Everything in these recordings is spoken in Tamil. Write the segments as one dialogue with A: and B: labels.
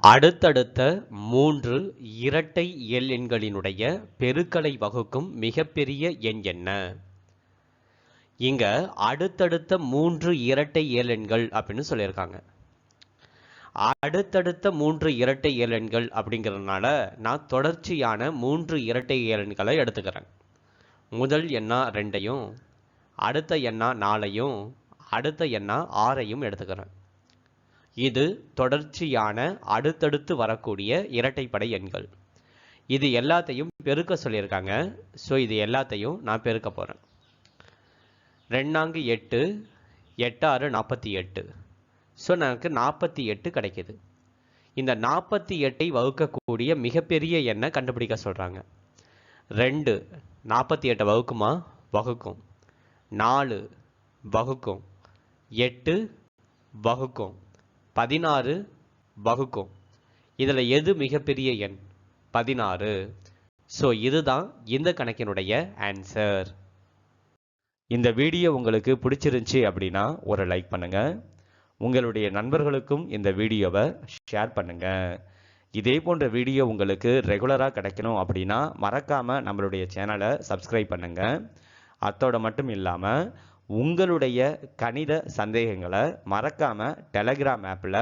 A: அடுத்தடுத்த மூன்று இரட்டை எல் எண்களினுடைய பெருக்கலை வகுக்கும் மிகப்பெரிய எண் என்ன? இங்க அடுத்தடுத்த மூன்று இரட்டை எல் எண்கள் அப்படின்னு சொல்லியிருக்காங்க. அடுத்தடுத்த மூன்று இரட்டை எண்கள் அப்படிங்கிறதுனால நான் தொடர்ச்சியான மூன்று இரட்டை எண்களை எடுத்துக்கிறேன். முதல் எண்ணா ரெண்டையும் அடுத்த எண்ணா நாலையும் அடுத்த எண்ணா ஆறையும் எடுத்துக்கிறேன். இது தொடர்ச்சியான அடுத்தடுத்து வரக்கூடிய இரட்டைப்படை எண்கள். இது எல்லாத்தையும் பெருக்க சொல்லியிருக்காங்க. ஸோ இது எல்லாத்தையும் நான் பெருக்க போகிறேன் ரெண்டாங்கு எட்டு எட்டாறு நாற்பத்தி எட்டு. ஸோ எனக்கு நாற்பத்தி எட்டு கிடைக்கிது. இந்த நாற்பத்தி எட்டை வகுக்கக்கூடிய மிகப்பெரிய எண்ணை கண்டுபிடிக்க சொல்கிறாங்க ரெண்டு நாற்பத்தி எட்டை வகுக்குமா? வகுக்கும். நாலு வகுக்கும். எட்டு வகுக்கும். பதினாறு வகுக்கும். இதில் எது மிகப்பெரிய எண்? பதினாறு. ஸோ இதுதான் இந்த கணக்கினுடைய ஆன்சர் இந்த வீடியோ உங்களுக்கு பிடிச்சிருந்துச்சி அப்படின்னா ஒரு லைக் பண்ணுங்க. உங்களுடைய நண்பர்களுக்கும் இந்த வீடியோவை ஷேர் பண்ணுங்க. இதே போன்ற வீடியோ உங்களுக்கு ரெகுலராக கிடைக்கணும் அப்படின்னா மறக்காமல் நம்மளுடைய சேனலை சப்ஸ்கிரைப் பண்ணுங்கள் அத்தோட மட்டும் இல்லாமல் உங்களுடைய கணித சந்தேகங்களை மறக்காமல் டெலகிராம் ஆப்பில்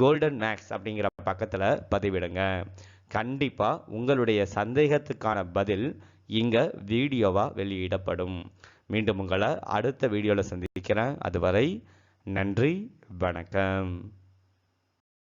A: கோல்டன் மேக்ஸ் அப்படிங்கிற பக்கத்தில் பதிவிடுங்க. கண்டிப்பாக உங்களுடைய சந்தேகத்துக்கான பதில் இங்கே வீடியோவாக வெளியிடப்படும். மீண்டும் உங்களை அடுத்த வீடியோவில் சந்திக்கிறேன். அதுவரை நன்றி வணக்கம்.